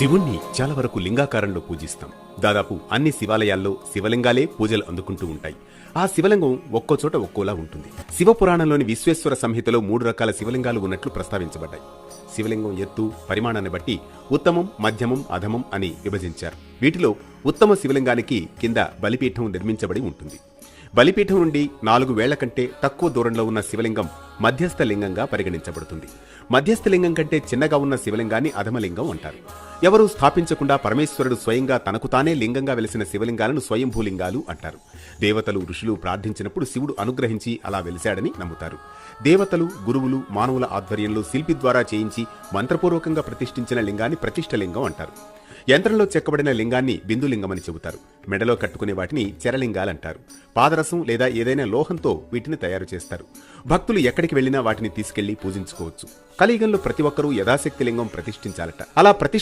శివుణ్ణి చాలా వరకు లింగాకారంలో పూజిస్తాం. దాదాపు అన్ని శివాలయాల్లో శివలింగాలే పూజలు అందుకుంటూ ఉంటాయి. ఆ శివలింగం ఒక్కో చోట ఒక్కోలా ఉంటుంది. శివపురాణంలోని విశ్వేశ్వర సంహితలో మూడు రకాల శివలింగాలు ఉన్నట్లు ప్రస్తావించబడ్డాయి. శివలింగం ఎత్తు పరిమాణాన్ని బట్టి ఉత్తమం మధ్యమం అధమం అని విభజించారు. వీటిలో ఉత్తమ శివలింగానికి కింద బలిపీఠం నిర్మించబడి ఉంటుంది. బలిపీఠం నుండి నాలుగు వేళ్ళ కంటే తక్కువ దూరంలో ఉన్న శివలింగం మధ్యస్థ లింగంగా పరిగణించబడుతుంది. మధ్యస్థ లింగం కంటే చిన్నగా ఉన్న శివలింగాన్ని అధమలింగం అంటారు. ఎవరూ స్థాపించకుండా పరమేశ్వరుడు స్వయంగా తనకు తానే లింగంగా వెలిసిన శివలింగాలను స్వయంభూలింగాలు అంటారు. దేవతలు ఋషులు ప్రార్థించినప్పుడు శివుడు అనుగ్రహించి అలా వెలిశాడని నమ్ముతారు. దేవతలు గురువులు మానవుల ఆధ్వర్యంలో శిల్పి ద్వారా చేయించి మంత్రపూర్వకంగా ప్రతిష్ఠించిన లింగాన్ని ప్రతిష్టలింగం అంటారు. యంత్రంలో చెక్కబడిన లింగాన్ని బిందులింగమని చెబుతారు. మెడలో కట్టుకునే వాటిని చెరలింగాలంటారు. పాదరసం లేదా ఏదైనా లోహంతో వీటిని తయారు చేస్తారు. భక్తులు ఎక్కడికి వెళ్ళినా వాటిని తీసుకెళ్ళి పూజించుకోవచ్చు. కలియుగంలో ప్రతి ఒక్కరూ యథాశక్తి లింగం ప్రతిష్ఠించాలట. అలా ప్రతిష్ఠ